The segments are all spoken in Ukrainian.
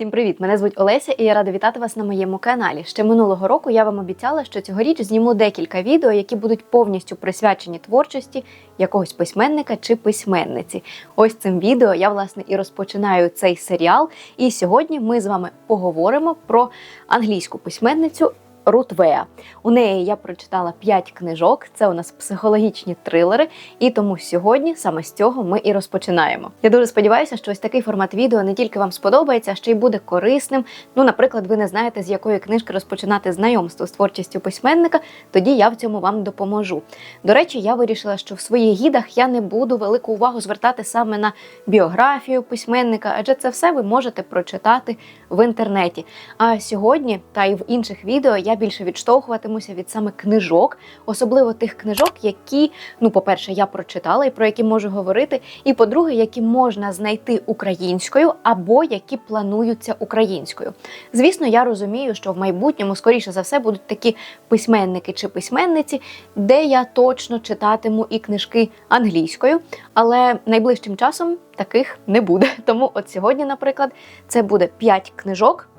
Всім привіт! Мене звуть Олеся, і я рада вітати вас на моєму каналі. Ще минулого року я вам обіцяла, що цьогоріч зніму декілька відео, які будуть повністю присвячені творчості якогось письменника чи письменниці. Ось цим відео я власне і розпочинаю цей серіал. І сьогодні ми з вами поговоримо про англійську письменницю. Рут Веа. У неї я прочитала 5 книжок. Це у нас психологічні трилери, і тому сьогодні саме з цього ми і розпочинаємо. Я дуже сподіваюся, що ось такий формат відео не тільки вам сподобається, а ще й буде корисним. Ну, наприклад, ви не знаєте, з якої книжки розпочинати знайомство з творчістю письменника, тоді я в цьому вам допоможу. До речі, я вирішила, що в своїх гідах я не буду велику увагу звертати саме на біографію письменника, адже це все ви можете прочитати в інтернеті. А сьогодні та й в інших відео я більше відштовхуватимуся від саме книжок, особливо тих книжок, які, ну, по-перше, я прочитала і про які можу говорити. І по-друге, які можна знайти українською або які плануються українською. Звісно, я розумію, що в майбутньому, скоріше за все, будуть такі письменники чи письменниці, де я точно читатиму і книжки англійською, але найближчим часом таких не буде. Тому, от сьогодні, наприклад, це буде 5 книжок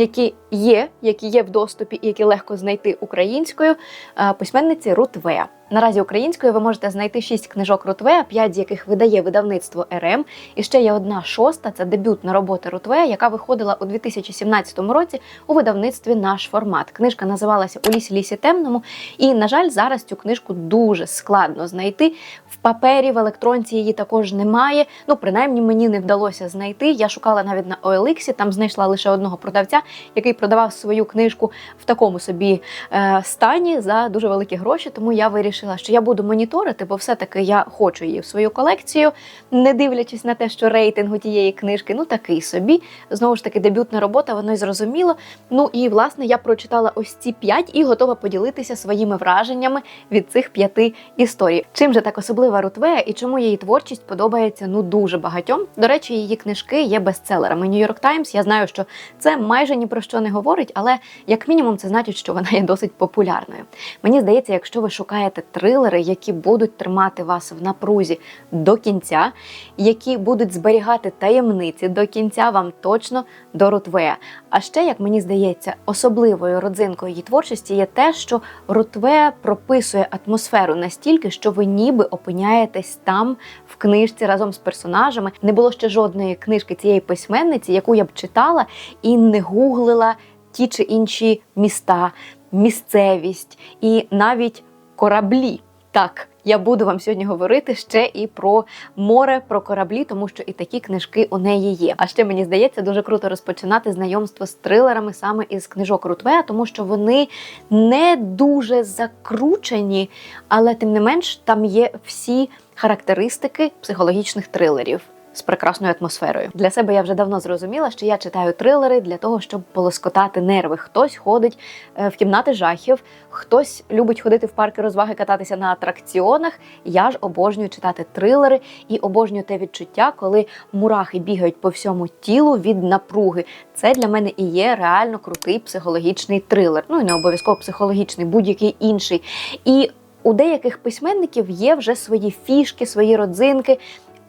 які є, які є в доступі і які легко знайти українською е, письменниці Рут Веа. Наразі українською ви можете знайти шість книжок Рутвея, п'ять з яких видає видавництво РМ. І ще є одна шоста це дебютна робота Рутвея, яка виходила у 2017 році у видавництві наш формат. Книжка називалася У лісі лісі темному. І, на жаль, зараз цю книжку дуже складно знайти. В папері, в електронці її також немає. Ну, принаймні, мені не вдалося знайти. Я шукала навіть на OLX, там знайшла лише одного продавця, який продавав свою книжку в такому собі е, стані за дуже великі гроші. Тому я вирішила вирішила, що я буду моніторити, бо все-таки я хочу її в свою колекцію, не дивлячись на те, що рейтинг у тієї книжки, ну такий собі. Знову ж таки, дебютна робота, воно й зрозуміло. Ну і власне я прочитала ось ці п'ять і готова поділитися своїми враженнями від цих п'яти історій. Чим же так особлива Рутвея і чому її творчість подобається ну дуже багатьом. До речі, її книжки є бестселерами. Нью-Йорк Таймс. Я знаю, що це майже ні про що не говорить, але як мінімум це значить, що вона є досить популярною. Мені здається, якщо ви шукаєте трилери, які будуть тримати вас в напрузі до кінця, які будуть зберігати таємниці до кінця, вам точно до Рутвея. А ще, як мені здається, особливою родзинкою її творчості є те, що Рутвея прописує атмосферу настільки, що ви ніби опиняєтесь там в книжці разом з персонажами. Не було ще жодної книжки цієї письменниці, яку я б читала і не гуглила ті чи інші міста, місцевість і навіть кораблі. Так, я буду вам сьогодні говорити ще і про море, про кораблі, тому що і такі книжки у неї є. А ще мені здається, дуже круто розпочинати знайомство з трилерами саме із книжок Рутвея, тому що вони не дуже закручені, але тим не менш там є всі характеристики психологічних трилерів з прекрасною атмосферою. Для себе я вже давно зрозуміла, що я читаю трилери для того, щоб полоскотати нерви. Хтось ходить е, в кімнати жахів, хтось любить ходити в парки розваги, кататися на атракціонах. Я ж обожнюю читати трилери і обожнюю те відчуття, коли мурахи бігають по всьому тілу від напруги. Це для мене і є реально крутий психологічний трилер. Ну і не обов'язково психологічний, будь-який інший. І у деяких письменників є вже свої фішки, свої родзинки.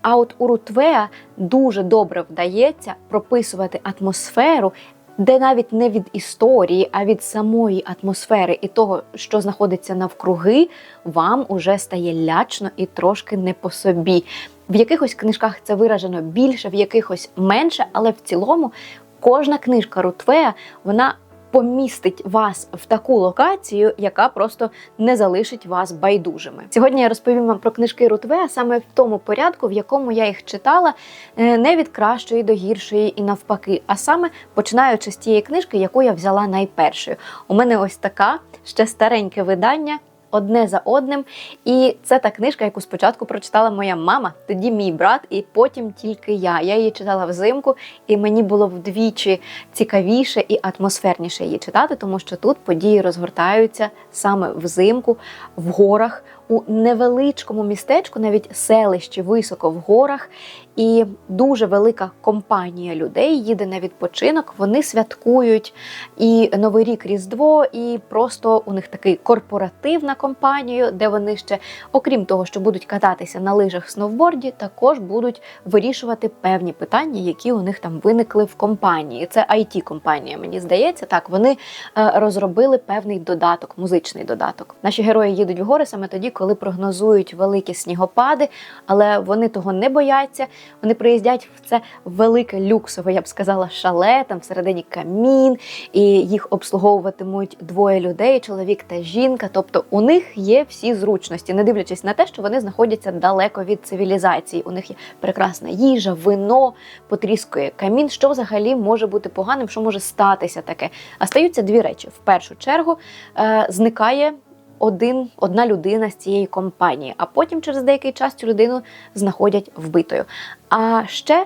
А от у Рутвеа дуже добре вдається прописувати атмосферу, де навіть не від історії, а від самої атмосфери і того, що знаходиться навкруги, вам уже стає лячно і трошки не по собі. В якихось книжках це виражено більше, в якихось менше, але в цілому кожна книжка Рутвеа вона помістить вас в таку локацію, яка просто не залишить вас байдужими. Сьогодні я розповім вам про книжки Рутве саме в тому порядку, в якому я їх читала, е, не від кращої до гіршої і навпаки, а саме починаючи з тієї книжки, яку я взяла найпершою. У мене ось така ще стареньке видання одне за одним. І це та книжка, яку спочатку прочитала моя мама, тоді мій брат, і потім тільки я. Я її читала взимку, і мені було вдвічі цікавіше і атмосферніше її читати, тому що тут події розгортаються саме взимку в горах у невеличкому містечку, навіть селищі високо в горах, і дуже велика компанія людей їде на відпочинок. Вони святкують і Новий рік Різдво, і просто у них такий корпоративна компанія, де вони ще, окрім того, що будуть кататися на лижах сноуборді, також будуть вирішувати певні питання, які у них там виникли в компанії. Це it компанія мені здається. Так вони е, розробили певний додаток, музичний додаток. Наші герої їдуть в гори саме тоді, коли прогнозують великі снігопади, але вони того не бояться. Вони приїздять в це велике люксове, я б сказала, шале, там всередині камін, і їх обслуговуватимуть двоє людей, чоловік та жінка. Тобто у них є всі зручності, не дивлячись на те, що вони знаходяться далеко від цивілізації. У них є прекрасна їжа, вино, потріскує камін. Що взагалі може бути поганим, що може статися таке? А стаються дві речі: в першу чергу е, зникає. Один одна людина з цієї компанії, а потім через деякий час цю людину знаходять вбитою. А ще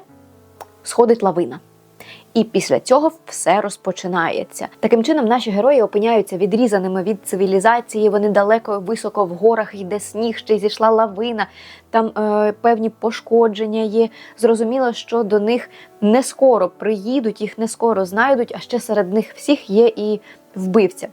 сходить лавина. І після цього все розпочинається. Таким чином, наші герої опиняються відрізаними від цивілізації. Вони далеко високо в горах йде сніг, ще й зійшла лавина. Там е, певні пошкодження є. Зрозуміло, що до них не скоро приїдуть, їх не скоро знайдуть. А ще серед них всіх є і вбивця.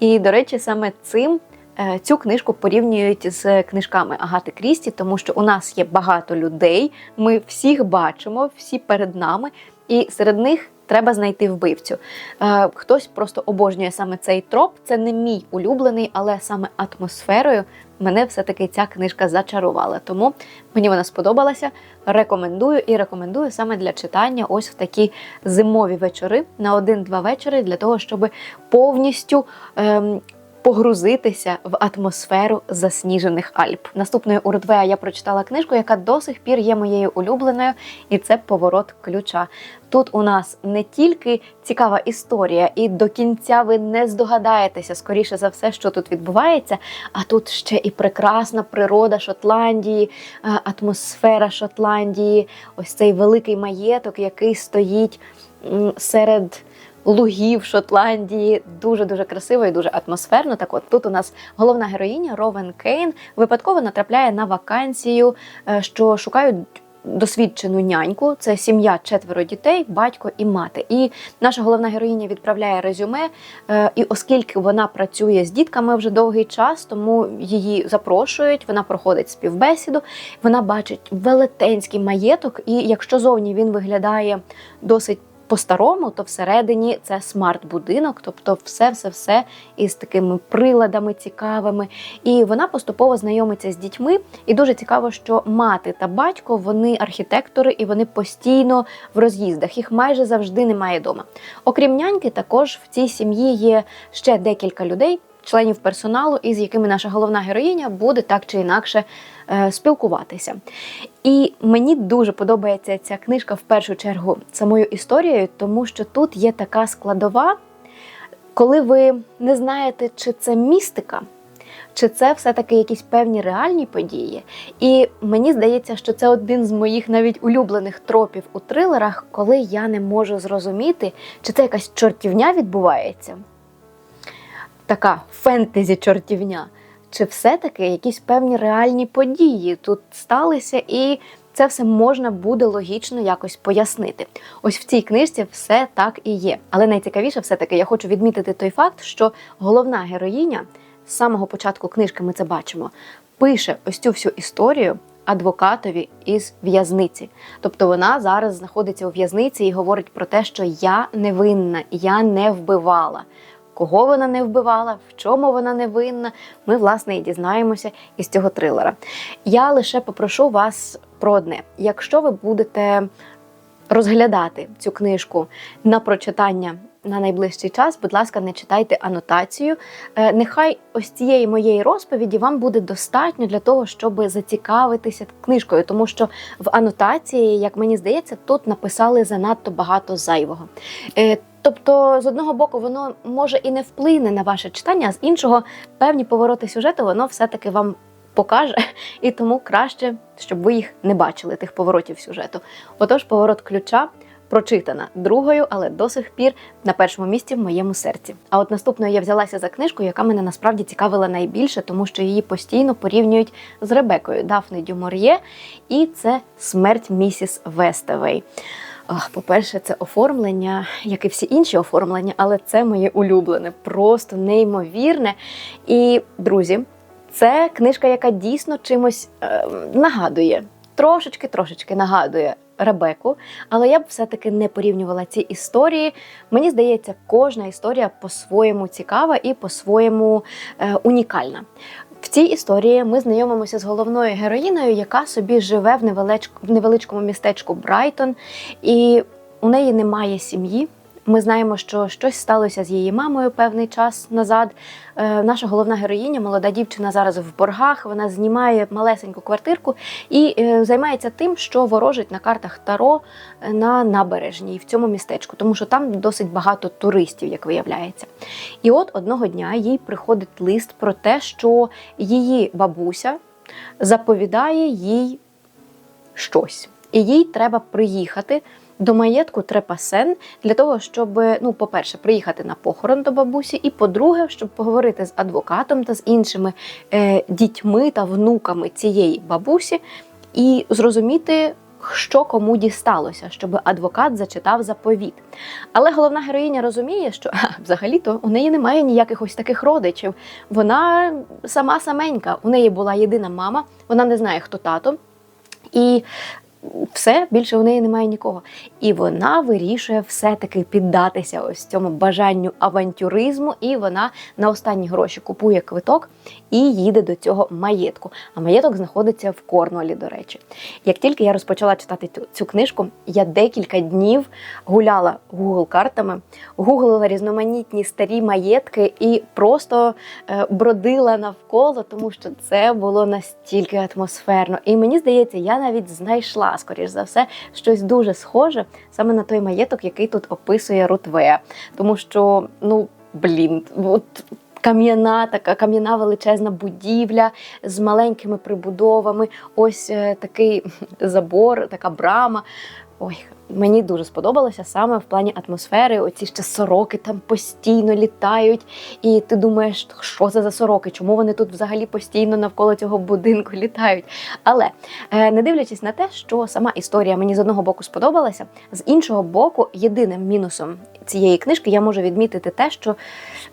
І до речі, саме цим. Е, Цю книжку порівнюють з книжками Агати Крісті, тому що у нас є багато людей, ми всіх бачимо, всі перед нами, і серед них треба знайти вбивцю. Е, Хтось просто обожнює саме цей троп. Це не мій улюблений, але саме атмосферою мене все-таки ця книжка зачарувала. Тому мені вона сподобалася. Рекомендую і рекомендую саме для читання ось в такі зимові вечори на один-два вечори, для того, щоб повністю. Ем, Погрузитися в атмосферу засніжених Альп. Наступною у Рудвея я прочитала книжку, яка до сих пір є моєю улюбленою, і це поворот ключа. Тут у нас не тільки цікава історія, і до кінця ви не здогадаєтеся, скоріше за все, що тут відбувається. А тут ще і прекрасна природа Шотландії, е, атмосфера Шотландії, ось цей великий маєток, який стоїть серед. Лугів Шотландії дуже дуже красиво і дуже атмосферно. Так, от тут у нас головна героїня Ровен Кейн випадково натрапляє на вакансію, е, що шукають досвідчену няньку. Це сім'я четверо дітей, батько і мати. І наша головна героїня відправляє резюме. е, І оскільки вона працює з дітками вже довгий час, тому її запрошують. Вона проходить співбесіду. Вона бачить велетенський маєток, і якщо зовні він виглядає досить по-старому, то всередині це смарт-будинок, тобто все-все-все із такими приладами цікавими. І вона поступово знайомиться з дітьми. І дуже цікаво, що мати та батько вони архітектори і вони постійно в роз'їздах. Їх майже завжди немає вдома. Окрім няньки, також в цій сім'ї є ще декілька людей. Членів персоналу, із якими наша головна героїня буде так чи інакше е, спілкуватися. І мені дуже подобається ця книжка в першу чергу самою історією, тому що тут є така складова, коли ви не знаєте, чи це містика, чи це все-таки якісь певні реальні події. І мені здається, що це один з моїх навіть улюблених тропів у трилерах, коли я не можу зрозуміти, чи це якась чортівня відбувається. Така фентезі-чортівня, чи все-таки якісь певні реальні події тут сталися, і це все можна буде логічно якось пояснити. Ось в цій книжці все так і є. Але найцікавіше, все-таки я хочу відмітити той факт, що головна героїня з самого початку книжки ми це бачимо, пише ось цю всю історію. Адвокатові із в'язниці, тобто вона зараз знаходиться у в'язниці і говорить про те, що я невинна, я не вбивала. Кого вона не вбивала, в чому вона не винна, ми власне і дізнаємося із цього трилера. Я лише попрошу вас про одне: якщо ви будете розглядати цю книжку на прочитання на найближчий час, будь ласка, не читайте анотацію. Е, Нехай ось цієї моєї розповіді вам буде достатньо для того, щоб зацікавитися книжкою, тому що в анотації, як мені здається, тут написали занадто багато зайвого. Е, Тобто, з одного боку, воно може і не вплине на ваше читання, а з іншого певні повороти сюжету воно все-таки вам покаже, і тому краще, щоб ви їх не бачили, тих поворотів сюжету. Отож, поворот ключа прочитана другою, але до сих пір на першому місці в моєму серці. А от наступною я взялася за книжку, яка мене насправді цікавила найбільше, тому що її постійно порівнюють з Ребекою Дафни Дюмор'є, і це смерть місіс Вестевей. По-перше, це оформлення, як і всі інші оформлення, але це моє улюблене, просто неймовірне. І, друзі, це книжка, яка дійсно чимось е, нагадує, трошечки-трошечки нагадує Ребеку, але я б все-таки не порівнювала ці історії. Мені здається, кожна історія по-своєму цікава і по-своєму е, унікальна. В цій історії ми знайомимося з головною героїною, яка собі живе в, невеличкому містечку Брайтон, і у неї немає сім'ї. Ми знаємо, що щось сталося з її мамою певний час назад. Е, наша головна героїня, молода дівчина, зараз в боргах. Вона знімає малесеньку квартирку і е, займається тим, що ворожить на картах Таро е, на набережній в цьому містечку, тому що там досить багато туристів, як виявляється. І от одного дня їй приходить лист про те, що її бабуся заповідає їй щось, і їй треба приїхати до маєтку Трепасен для того, щоб, ну, по-перше, приїхати на похорон до бабусі, і по-друге, щоб поговорити з адвокатом та з іншими е, дітьми та внуками цієї бабусі і зрозуміти. Що кому дісталося, щоб адвокат зачитав заповіт. Але головна героїня розуміє, що взагалі-то у неї немає ніяких ось таких родичів. Вона сама саменька. У неї була єдина мама, вона не знає, хто тато. І все, більше у неї немає нікого. І вона вирішує все-таки піддатися ось цьому бажанню авантюризму, і вона на останні гроші купує квиток і їде до цього маєтку. А маєток знаходиться в Корнуолі, до речі. Як тільки я розпочала читати цю, книжку, я декілька днів гуляла Google картами, гуглила різноманітні старі маєтки і просто е, бродила навколо, тому що це було настільки атмосферно. І мені здається, я навіть знайшла, скоріш за все, щось дуже схоже саме на той маєток, який тут описує Рутвея. Тому що, ну, блін, от кам'яна, така кам'яна величезна будівля з маленькими прибудовами. Ось е, такий забор, така брама. Ой, мені дуже сподобалося саме в плані атмосфери. Оці ще сороки там постійно літають, і ти думаєш, що це за сороки? Чому вони тут взагалі постійно навколо цього будинку літають? Але е, не дивлячись на те, що сама історія мені з одного боку сподобалася, з іншого боку, єдиним мінусом цієї книжки я можу відмітити те, що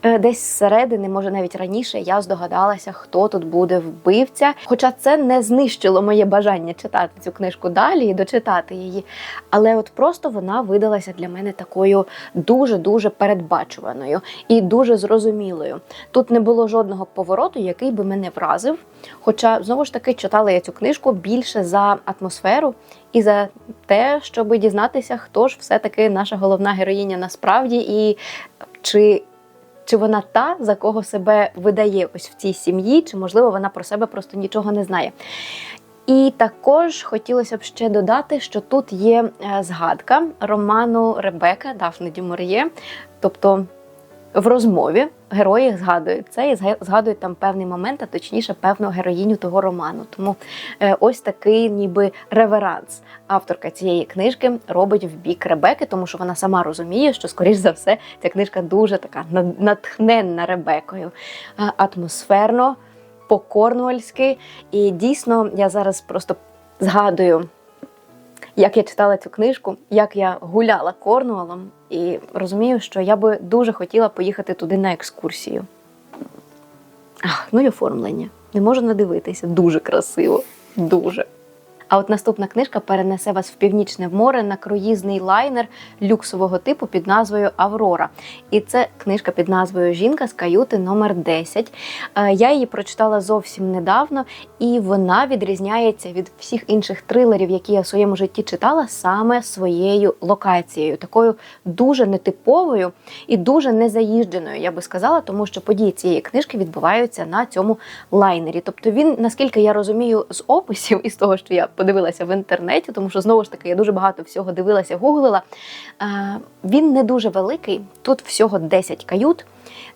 десь зсередини, може навіть раніше, я здогадалася, хто тут буде вбивця. Хоча це не знищило моє бажання читати цю книжку далі і дочитати її. Але от просто вона видалася для мене такою дуже-дуже передбачуваною і дуже зрозумілою. Тут не було жодного повороту, який би мене вразив. Хоча, знову ж таки, читала я цю книжку більше за атмосферу і за те, щоб дізнатися, хто ж все-таки наша головна героїня насправді, і чи. Чи вона та, за кого себе видає ось в цій сім'ї, чи можливо вона про себе просто нічого не знає. І також хотілося б ще додати, що тут є е, згадка роману Ребека Дафне Дюмур'є, тобто в розмові герої згадують це і згадують там певний момент, а точніше певну героїню того роману. Тому е, ось такий, ніби реверанс. Авторка цієї книжки робить в бік Ребеки, тому що вона сама розуміє, що, скоріш за все, ця книжка дуже така натхненна Ребекою, е, атмосферно, по-корнуальськи. І дійсно, я зараз просто згадую. Як я читала цю книжку, як я гуляла Корнуолом, і розумію, що я би дуже хотіла поїхати туди на екскурсію. Ах, Ну і оформлення. Не можу надивитися. Дуже красиво. Дуже. А от наступна книжка перенесе вас в північне море на круїзний лайнер люксового типу під назвою Аврора. І це книжка під назвою Жінка з каюти номер 10 е, Я її прочитала зовсім недавно, і вона відрізняється від всіх інших трилерів, які я в своєму житті читала, саме своєю локацією, такою дуже нетиповою і дуже незаїждженою, я би сказала, тому що події цієї книжки відбуваються на цьому лайнері. Тобто він, наскільки я розумію, з описів і з того, що я подивилася в інтернеті, тому що знову ж таки я дуже багато всього дивилася, гуглила. Він не дуже великий, тут всього 10 кают.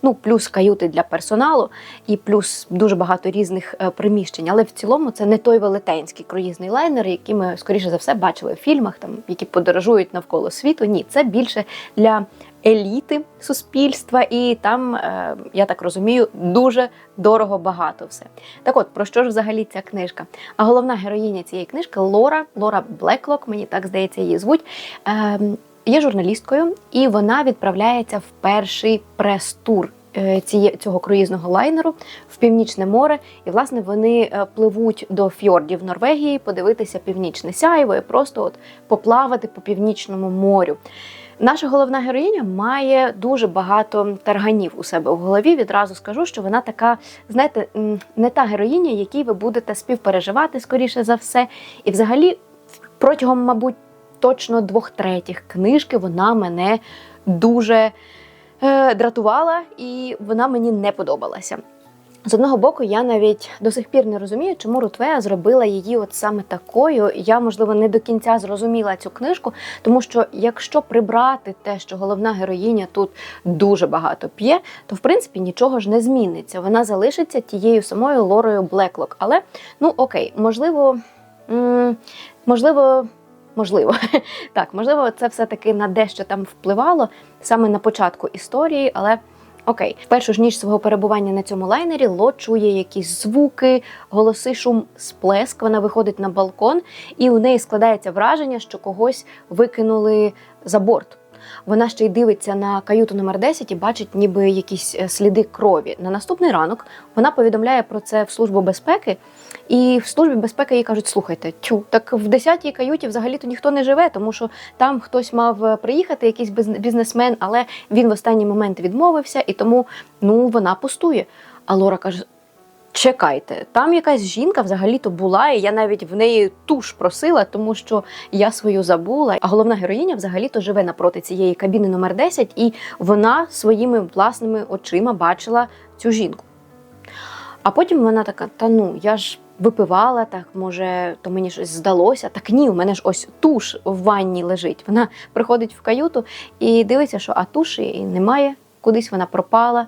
Ну, плюс каюти для персоналу, і плюс дуже багато різних е, приміщень. Але в цілому це не той велетенський круїзний лайнер, який ми скоріше за все бачили в фільмах, там які подорожують навколо світу. Ні, це більше для еліти суспільства, і там, е, я так розумію, дуже дорого багато все. Так от, про що ж взагалі ця книжка? А головна героїня цієї книжки Лора, Лора Блеклок, мені так здається, її звуть. Е, Є журналісткою, і вона відправляється в перший прес-тур е, цього круїзного лайнеру в північне море. І власне вони е, пливуть до фьордів Норвегії, подивитися північне сяйво і просто от поплавати по північному морю. Наша головна героїня має дуже багато тарганів у себе в голові. Відразу скажу, що вона така, знаєте, не та героїня, якій ви будете співпереживати, скоріше за все. І взагалі, протягом, мабуть, точно двох третіх книжки вона мене дуже е, дратувала, і вона мені не подобалася. З одного боку, я навіть до сих пір не розумію, чому Рутвея зробила її от саме такою. Я, можливо, не до кінця зрозуміла цю книжку, тому що якщо прибрати те, що головна героїня тут дуже багато п'є, то в принципі нічого ж не зміниться. Вона залишиться тією самою Лорою Блеклок. Але ну окей, можливо, можливо. Можливо, так, можливо, це все-таки на дещо там впливало саме на початку історії, але окей, в першу ж ніч свого перебування на цьому лайнері Ло чує якісь звуки, голоси, шум, сплеск. Вона виходить на балкон, і у неї складається враження, що когось викинули за борт. Вона ще й дивиться на каюту номер 10 і бачить ніби якісь е, сліди крові. На наступний ранок вона повідомляє про це в службу безпеки, і в службі безпеки їй кажуть: слухайте, тю, так в 10-й каюті взагалі-то ніхто не живе, тому що там хтось мав е, приїхати, якийсь біз- бізнесмен, але він в останній момент відмовився, і тому ну вона пустує. А Лора каже: Чекайте, там якась жінка взагалі-то була, і я навіть в неї туш просила, тому що я свою забула. А головна героїня взагалі-то живе напроти цієї кабіни номер 10, і вона своїми власними очима бачила цю жінку. А потім вона така: та ну, я ж випивала, так може, то мені щось здалося. Так ні, у мене ж ось туш в ванні лежить. Вона приходить в каюту і дивиться, що а туші і немає, кудись вона пропала.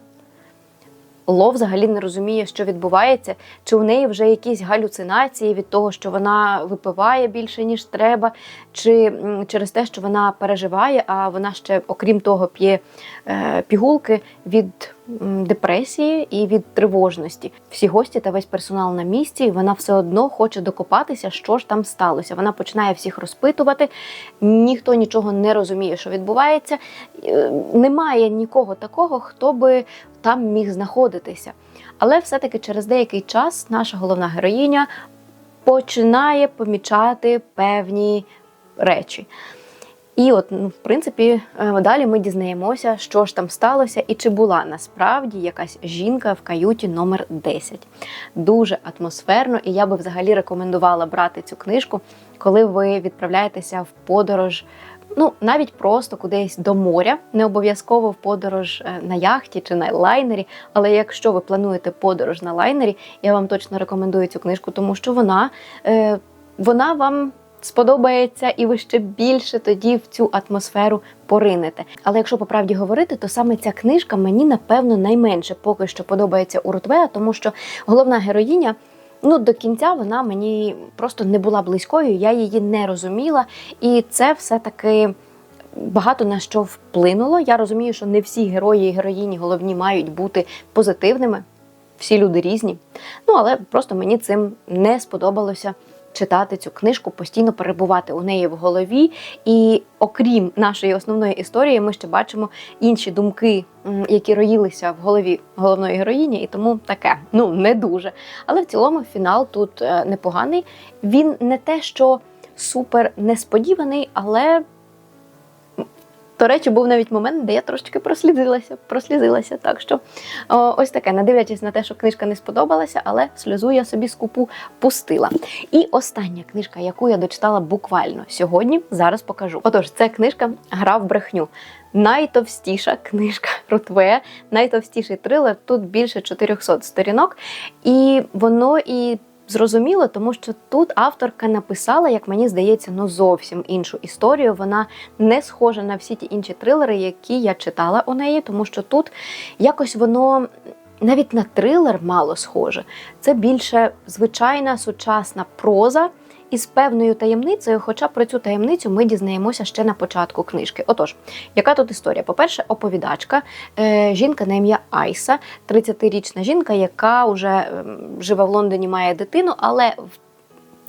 Ло взагалі не розуміє, що відбувається, чи у неї вже якісь галюцинації від того, що вона випиває більше, ніж треба, чи через те, що вона переживає, а вона ще, окрім того, п'є е, пігулки від депресії і від тривожності. Всі гості та весь персонал на місці, і вона все одно хоче докопатися, що ж там сталося. Вона починає всіх розпитувати, ніхто нічого не розуміє, що відбувається. Е, Немає нікого такого, хто би там міг знаходитися. Але все-таки через деякий час наша головна героїня починає помічати певні речі. І от, ну, в принципі, е, далі ми дізнаємося, що ж там сталося, і чи була насправді якась жінка в каюті номер 10. Дуже атмосферно, і я би взагалі рекомендувала брати цю книжку, коли ви відправляєтеся в подорож. Ну, навіть просто кудись до моря, не обов'язково в подорож е, на яхті чи на лайнері. Але якщо ви плануєте подорож на лайнері, я вам точно рекомендую цю книжку, тому що вона, е, вона вам сподобається, і ви ще більше тоді в цю атмосферу поринете. Але якщо по правді говорити, то саме ця книжка мені напевно найменше поки що подобається у Рутвея, тому що головна героїня. Ну, до кінця вона мені просто не була близькою, я її не розуміла, і це все-таки багато на що вплинуло. Я розумію, що не всі герої і героїні головні мають бути позитивними, всі люди різні. Ну, але просто мені цим не сподобалося читати цю книжку, постійно перебувати у неї в голові. І окрім нашої основної історії, ми ще бачимо інші думки, які роїлися в голові головної героїні, і тому таке, ну не дуже. Але в цілому фінал тут е, непоганий. Він не те, що супер несподіваний, але. До речі, був навіть момент, де я трошечки прослізилася, прослізилася. Так що о, ось таке, не дивлячись на те, що книжка не сподобалася, але сльозу я собі скупу пустила. І остання книжка, яку я дочитала буквально сьогодні, зараз покажу. Отож, це книжка Гра в брехню. Найтовстіша книжка Рутве, найтовстіший трилер. Тут більше 400 сторінок, і воно і зрозуміло, тому що тут авторка написала, як мені здається, ну зовсім іншу історію. Вона не схожа на всі ті інші трилери, які я читала у неї, тому що тут якось воно. Навіть на трилер мало схоже. Це більше звичайна сучасна проза із певною таємницею, хоча про цю таємницю ми дізнаємося ще на початку книжки. Отож, яка тут історія? По-перше, оповідачка, е, жінка на ім'я Айса, 30-річна жінка, яка вже ем, живе в Лондоні, має дитину, але в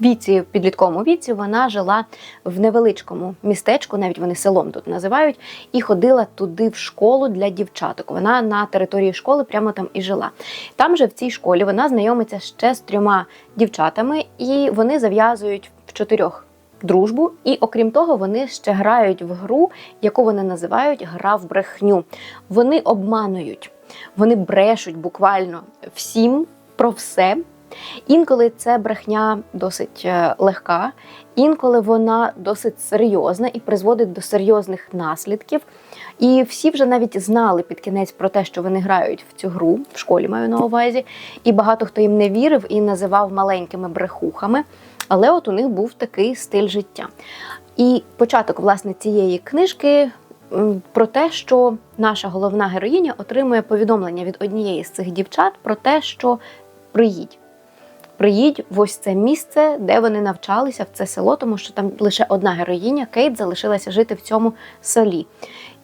віці, в підлітковому віці, вона жила в невеличкому містечку, навіть вони селом тут називають, і ходила туди в школу для дівчаток. Вона на території школи прямо там і жила. Там же в цій школі вона знайомиться ще з трьома дівчатами, і вони зав'язують в чотирьох. Дружбу, і окрім того, вони ще грають в гру, яку вони називають гра в брехню. Вони обманують, вони брешуть буквально всім про все. Інколи це брехня досить е, легка, інколи вона досить серйозна і призводить до серйозних наслідків. І всі вже навіть знали під кінець про те, що вони грають в цю гру, в школі маю на увазі, і багато хто їм не вірив і називав маленькими брехухами. Але от у них був такий стиль життя. І початок власне цієї книжки про те, що наша головна героїня отримує повідомлення від однієї з цих дівчат про те, що приїдь. Приїдь в ось це місце, де вони навчалися, в це село, тому що там лише одна героїня, Кейт, залишилася жити в цьому селі.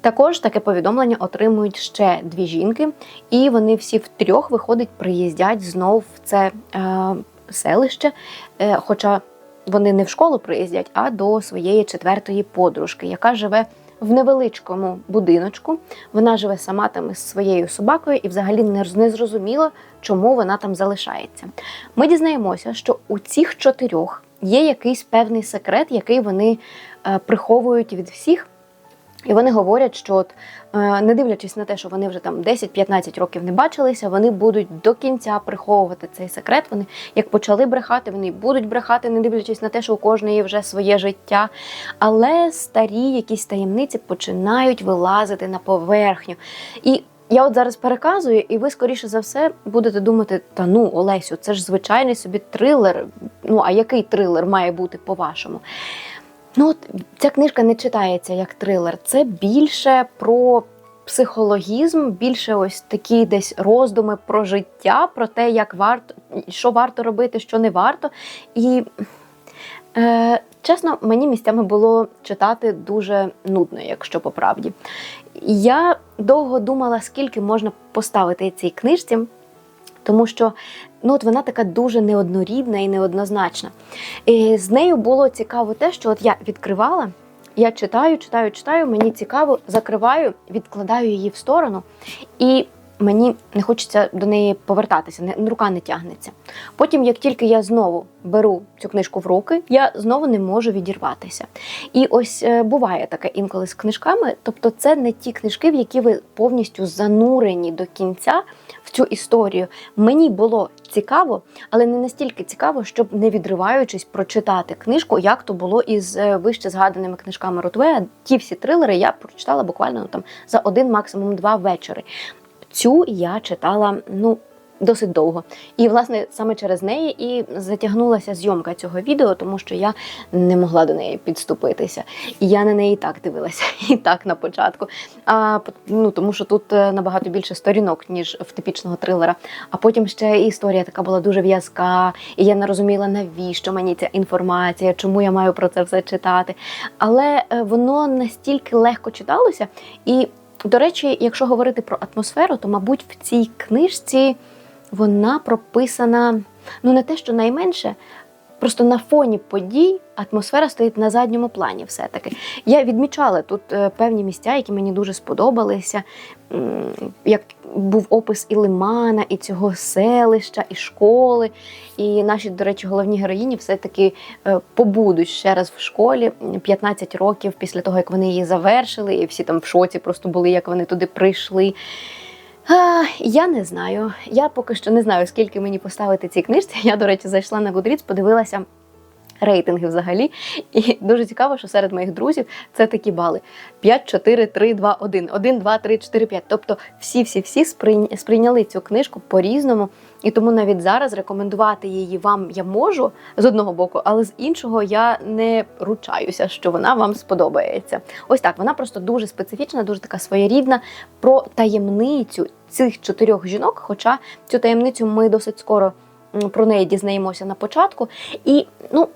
Також таке повідомлення отримують ще дві жінки, і вони всі втрьох, виходить, приїздять знов в це е, селище. Е, хоча вони не в школу приїздять, а до своєї четвертої подружки, яка живе в невеличкому будиночку. Вона живе сама там із своєю собакою і взагалі не зрозуміло, чому вона там залишається. Ми дізнаємося, що у цих чотирьох є якийсь певний секрет, який вони е, приховують від всіх. І вони говорять, що от, е, не дивлячись на те, що вони вже там 10-15 років не бачилися, вони будуть до кінця приховувати цей секрет. Вони як почали брехати, вони будуть брехати, не дивлячись на те, що у кожної вже своє життя. Але старі якісь таємниці починають вилазити на поверхню. І я от зараз переказую, і ви, скоріше за все, будете думати: та ну, Олесю, це ж звичайний собі трилер. Ну, а який трилер має бути по-вашому? Ну, от ця книжка не читається як трилер. Це більше про психологізм, більше ось такі десь роздуми про життя, про те, як варто, що варто робити, що не варто. І е, чесно, мені місцями було читати дуже нудно, якщо по правді. Я довго думала, скільки можна поставити цій книжці. Тому що ну, от вона така дуже неоднорідна і неоднозначна. І з нею було цікаво те, що от я відкривала, я читаю, читаю, читаю, мені цікаво, закриваю, відкладаю її в сторону, і мені не хочеться до неї повертатися, не, рука не тягнеться. Потім, як тільки я знову беру цю книжку в руки, я знову не можу відірватися. І ось е, буває таке інколи з книжками, тобто це не ті книжки, в які ви повністю занурені до кінця в цю історію. Мені було цікаво, але не настільки цікаво, щоб не відриваючись прочитати книжку, як то було із е, вище згаданими книжками Ротвея. Ті всі трилери я прочитала буквально ну, там за один, максимум два вечори. Цю я читала ну досить довго. І, власне, саме через неї і затягнулася зйомка цього відео, тому що я не могла до неї підступитися. І я на неї і так дивилася, і так на початку. А, ну, Тому що тут е, набагато більше сторінок, ніж в типічного трилера. А потім ще історія така була дуже в'язка, і я не розуміла, навіщо мені ця інформація, чому я маю про це все читати. Але е, воно настільки легко читалося. І, до речі, якщо говорити про атмосферу, то, мабуть, в цій книжці вона прописана ну не те, що найменше, просто на фоні подій атмосфера стоїть на задньому плані. Все-таки я відмічала тут е, певні місця, які мені дуже сподобалися. Як був опис і лимана, і цього селища, і школи. І наші, до речі, головні героїні все-таки е, побудуть ще раз в школі 15 років після того, як вони її завершили, і всі там в шоці просто були, як вони туди прийшли. А, Я не знаю. Я поки що не знаю, скільки мені поставити цій книжці. Я, до речі, зайшла на Goodreads, подивилася рейтинги взагалі. І дуже цікаво, що серед моїх друзів це такі бали: 5, 4, 3, 2, 1, 1, 2, 3, 4, 5. Тобто всі-всі-всі сприйняли цю книжку по-різному. І тому навіть зараз рекомендувати її вам я можу з одного боку, але з іншого я не ручаюся, що вона вам сподобається. Ось так, вона просто дуже специфічна, дуже така своєрідна про таємницю цих чотирьох жінок. Хоча цю таємницю ми досить скоро про неї дізнаємося на початку. І ну.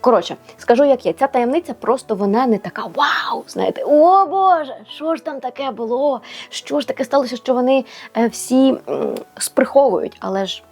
Коротше, скажу, як є. Ця таємниця просто вона не така вау! Знаєте, о Боже, що ж там таке було? Що ж таке сталося, що вони е, всі сприховують? Але ж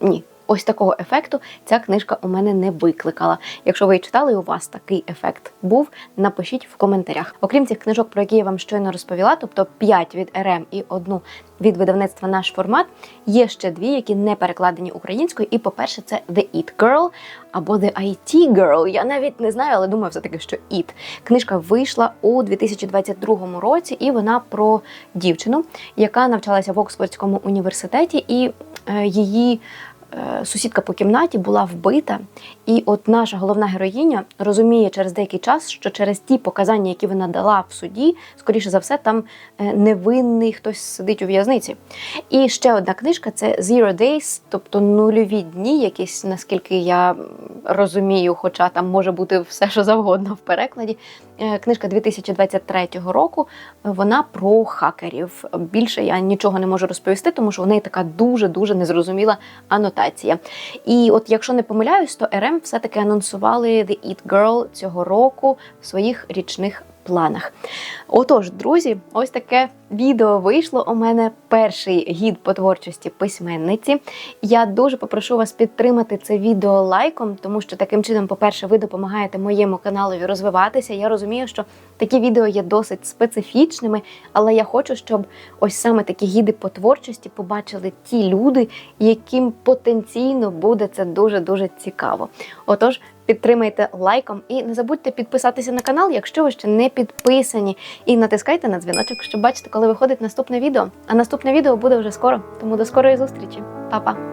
ні. Ось такого ефекту ця книжка у мене не викликала. Якщо ви її читали, і у вас такий ефект був, напишіть в коментарях. Окрім цих книжок, про які я вам щойно розповіла, тобто 5 від РМ і одну від видавництва наш формат, є ще дві, які не перекладені українською. І, по-перше, це The It Girl або The IT Girl. Я навіть не знаю, але думаю, все таки, що It. Книжка вийшла у 2022 році, і вона про дівчину, яка навчалася в Оксфордському університеті, і е, її сусідка по кімнаті була вбита. І от наша головна героїня розуміє через деякий час, що через ті показання, які вона дала в суді, скоріше за все, там е, невинний хтось сидить у в'язниці. І ще одна книжка це Zero Days, тобто нульові дні, якісь, наскільки я розумію, хоча там може бути все, що завгодно в перекладі. Е, Книжка 2023 року. Вона про хакерів. Більше я нічого не можу розповісти, тому що у неї така дуже дуже незрозуміла анотація. І от, якщо не помиляюсь, то РМ все-таки анонсували The It Girl цього року в своїх річних планах. Отож, друзі, ось таке відео вийшло. У мене перший гід по творчості письменниці. Я дуже попрошу вас підтримати це відео лайком, тому що таким чином, по-перше, ви допомагаєте моєму каналові розвиватися. Я розумію, що такі відео є досить специфічними, але я хочу, щоб ось саме такі гіди по творчості побачили ті люди, яким потенційно буде це дуже дуже цікаво. Отож. Підтримайте лайком і не забудьте підписатися на канал, якщо ви ще не підписані. І натискайте на дзвіночок, щоб бачити, коли виходить наступне відео. А наступне відео буде вже скоро. Тому до скорої зустрічі. Па-па!